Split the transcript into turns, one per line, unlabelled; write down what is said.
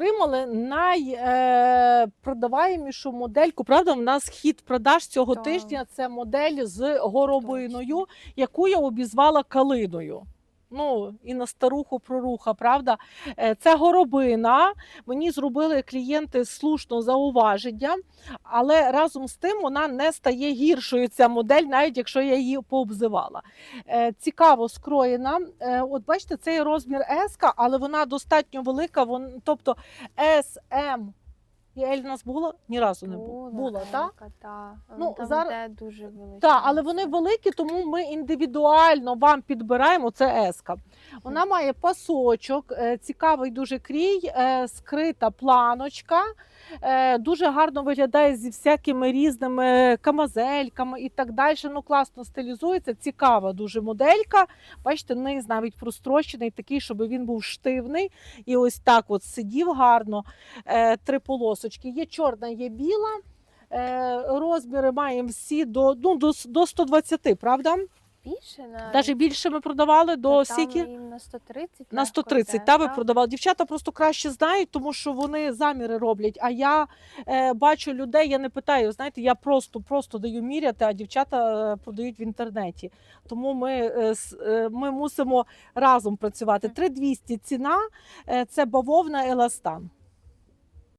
отримали найпродаваємішу модельку. Правда, в нас хід продаж цього
Так.
тижня це модель з горобиною, яку я обізвала калиною. Ну, і на старуху проруха, правда? Е, Це горобина. Мені зробили клієнти слушно зауваження, але разом з тим вона не стає гіршою. Ця модель, навіть якщо я її пообзивала. Е, Цікаво скроєна. Е, От бачите, це є розмір S, але вона достатньо велика. Вон, тобто S, M і L у нас було ні разу не було. Була, так?
Елька, та.
Ну,
Ну, там
зараз-
де дуже велика.
Так, але вони великі, тому ми індивідуально вам підбираємо. Це еска. Вона має пасочок, е, цікавий дуже крій, е, скрита планочка. е, Дуже гарно виглядає зі всякими різними камазельками і так далі. Ну, класно стилізується. Цікава дуже моделька. Бачите, низ навіть прострочений, такий, щоб він був штивний. І ось так от сидів гарно. Е, Три полосочки. Є чорна, є біла. Е, Розміри маємо всі до, ну, до, до 120, правда?
більше на
Навіть більше ми продавали до скільки?
на 130.
На 130,
йде,
та ви продавали. Дівчата просто краще знають, тому що вони заміри роблять. А я е, бачу людей, я не питаю, знаєте, я просто просто даю міряти, а дівчата е, продають в інтернеті. Тому ми, е, е, ми мусимо разом працювати. 3200 ціна е, це бавовна еластан.